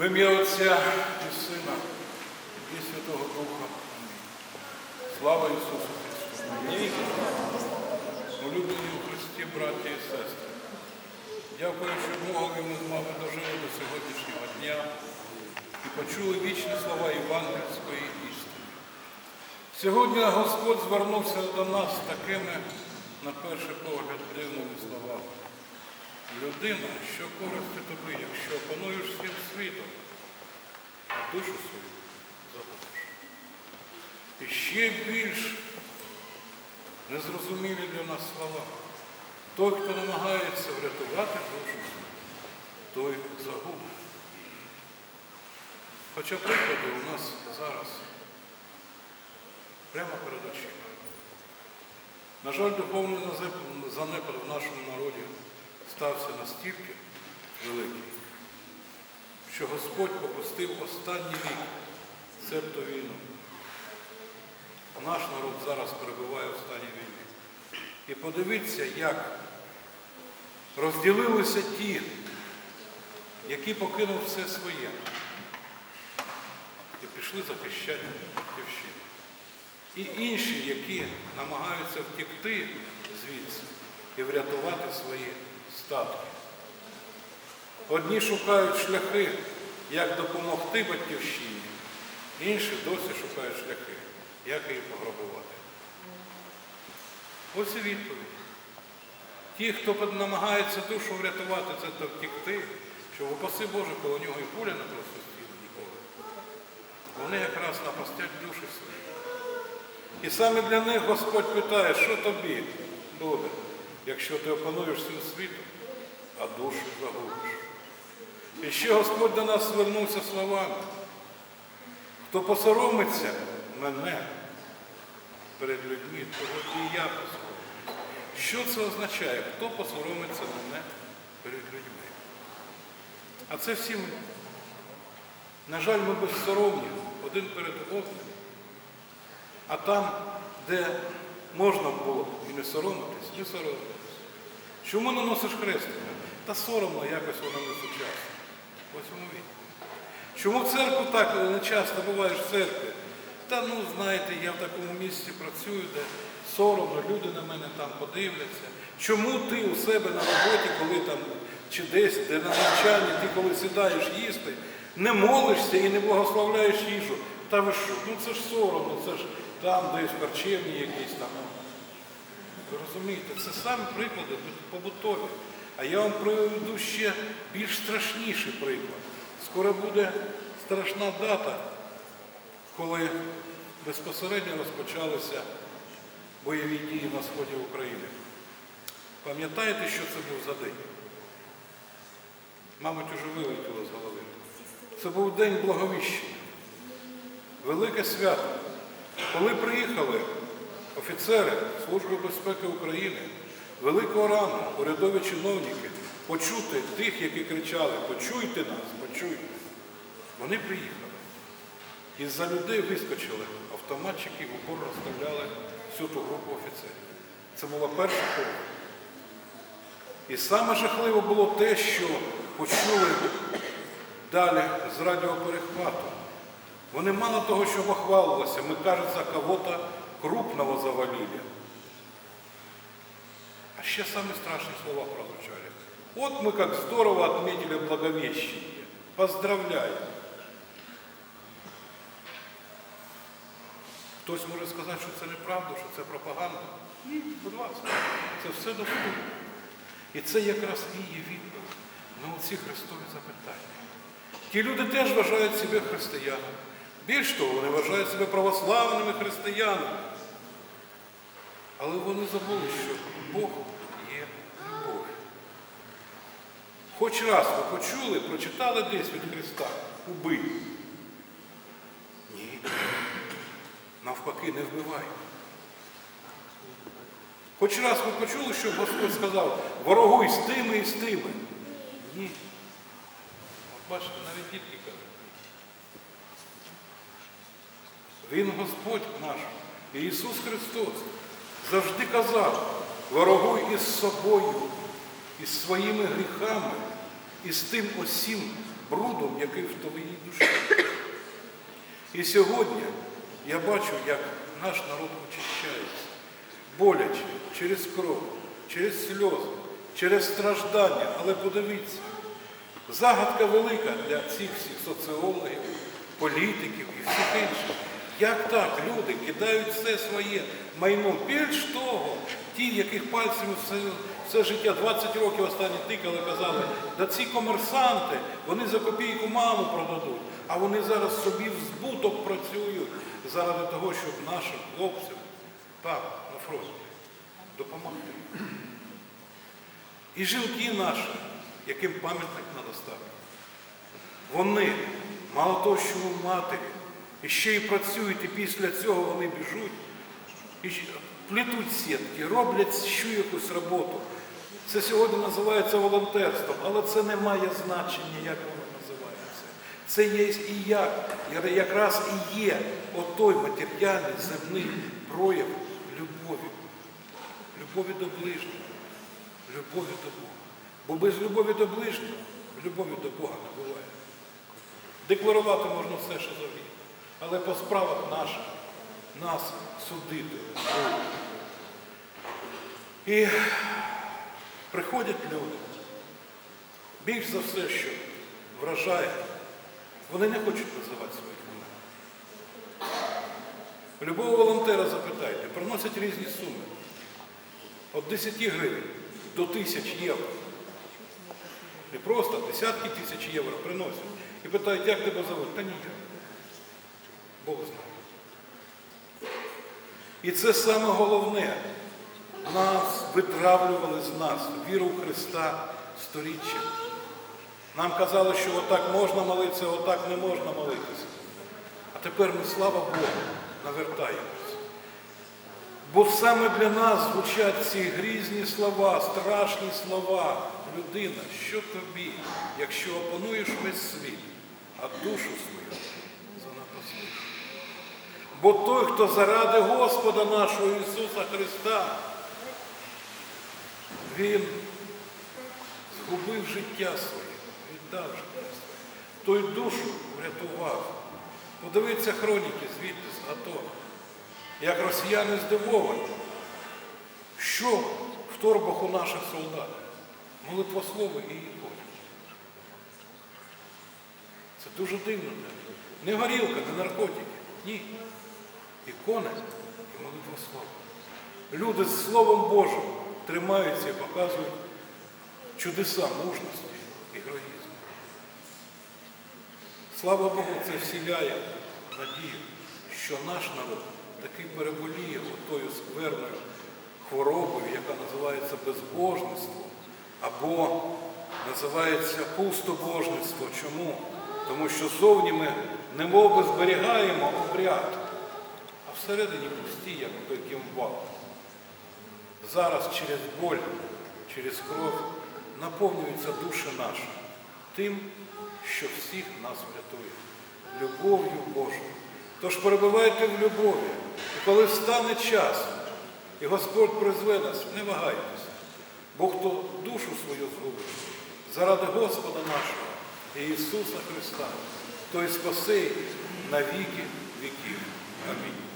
В ім'я Отця і Сина і Святого Духа. Слава Ісусу Христу! Улюблені у Христі, браті і сестри. Дякую, що Богові ми з вами дожили до сьогоднішнього дня і почули вічні слова євангельської істини. Сьогодні Господь звернувся до нас такими, на перший погляд, дивними словами. Людина, що користи тобі, якщо опануєш всім світом, а душу свою загубиш. І ще більш незрозумілі для нас слова. Той, хто намагається врятувати душу, той загубить. Хоча приклади у нас зараз прямо перед очима. На жаль, духовний занепад в нашому народі стався настільки великий, що Господь попустив останній вік, цебто війну. Наш народ зараз перебуває в стані війни. І подивіться, як розділилися ті, які покинув все своє і пішли захищати батьківщину. І інші, які намагаються втекти звідси і врятувати свої статки. Одні шукають шляхи, як допомогти батьківщині, інші досі шукають шляхи, як її пограбувати. Ось і відповідь. Ті, хто намагається душу врятувати, це то втекти, що упаси Боже, коло нього і пуля не просвістила ніколи. Вони якраз напастять душі свої. І саме для них Господь питає, що тобі буде, якщо ти опануєш всім світом, а душу загубиш. І ще Господь до нас звернувся словами. Хто посоромиться мене перед людьми, того і я посоромлюсь. Що це означає? Хто посоромиться мене перед людьми? А це всі ми. На жаль, ми безсоромні один перед одним. А там, де можна було і не соромитись, не соромитись. Чому не носиш хрестика? Та соромно якось воно не сучасно. Ось воно відповідь. Чому в церкву так не часто буваєш в церкві? Та ну, знаєте, я в такому місці працюю, де соромно, люди на мене там подивляться. Чому ти у себе на роботі, коли там чи десь, де на навчанні, ти коли сідаєш їсти, не молишся і не благословляєш їжу? Та ви що? Ну це ж соромно, це ж там десь харчевні якісь там. Ви розумієте, це самі приклади побутові. А я вам приведу ще більш страшніший приклад. Скоро буде страшна дата, коли безпосередньо розпочалися бойові дії на сході України. Пам'ятаєте, що це був за день? Мабуть, уже вилетіло з голови. Це був день Благовіщення. Велике свято. Коли приїхали офіцери Служби безпеки України, великого рану, урядові чиновники, почути тих, які кричали, почуйте нас, почуйте. Вони приїхали. І за людей вискочили автоматчики, в упор розстріляли всю ту групу офіцерів. Це була перша кров. І саме жахливо було те, що почули далі з радіоперехвату. Вони мало того, що похвалилися, ми, кажется, кого-то крупного завалили. А ще самые страшные слова прозвучали. Вот мы как здорово отметили Благовещение. Поздравляю. Хтось може сказати, що це неправда, що це пропаганда. Ні, будь ласка, це все доступно. І це якраз і є відповідь на оці Христові запитання. Ті люди теж вважають себе християнами. Більш того, вони вважають себе православними християнами. Але вони забули, що Бог є любов. Хоч раз ви почули, прочитали десь від Христа убий. Ні. Навпаки, не вбивай. Хоч раз ви почули, що Господь сказав, ворогуй з тими і з тими. Ні. От бачите, навіть дітки кажуть. Він Господь наш, Ісус Христос, завжди казав, ворогуй із собою, із своїми гріхами, і з тим осім брудом, який в твоїй душі. І сьогодні я бачу, як наш народ очищається, боляче, через кров, через сльози, через страждання. Але подивіться, загадка велика для цих всіх соціологів, політиків і всіх інших. Як так люди кидають все своє майно? Більш того, ті, яких пальцями все, все життя, 20 років останні тикали, казали, да ці комерсанти, вони за копійку маму продадуть, а вони зараз собі в збуток працюють заради того, щоб нашим хлопцям там, на фронті, допомогти. І жінки наші, яким пам'ятник треба ставити. Вони, мало того, що матері, і ще й працюють, і після цього вони біжуть, і ще плетуть сітки, роблять ще якусь роботу. Це сьогодні називається волонтерством, але це не має значення, як воно називається. Це є і як, якраз і є отой матеріальний земний прояв любові. Любові до ближнього, любові до Бога. Бо без любові до ближнього, любові до Бога не буває. Декларувати можна все, що завгодно. Але по справах наших нас судити. І приходять люди. Більш за все, що вражає, вони не хочуть називати своїх імен. Любого волонтера запитайте, приносять різні суми. Від 10 гривень до тисяч євро. Не просто десятки тисяч євро приносять. І питають, як тебе зовуть? Та ніяк. Бог знає. І це саме головне. Нас витравлювали з нас віру в Христа сторіччя. Нам казали, що отак можна молитися, отак не можна молитися. А тепер ми, слава Богу, навертаємося. Бо саме для нас звучать ці грізні слова, страшні слова. Людина, що тобі, якщо опануєш весь світ, а душу свою? Бо той, хто заради Господа нашого Ісуса Христа, Він згубив життя своє, віддав життя своє, той душу врятував. Подивіться хроніки звідти з АТО, як росіяни здивовані, що в торбах у наших солдат. Молитвослови і ікони. Це дуже дивно. Не горілка, не наркотики. Ні. Ікони і молитвослови. Люди з Словом Божим тримаються і показують чудеса мужності і героїзму. Слава Богу, це вселяє надію, що наш народ таки переболіє отою скверною хворобою, яка називається безбожництво, або називається пустобожництво. Чому? Тому що зовні ми немов би зберігаємо обряд, всередині пусті, як той кімвал. Зараз через боль, через кров наповнюються душі наші тим, що всіх нас врятує, любов'ю Божою. Тож перебувайте в любові, і коли встане час, і Господь призве нас, не вагайтеся. Бо хто душу свою згубить заради Господа нашого і Ісуса Христа, той спасе її на віки віків. Амінь.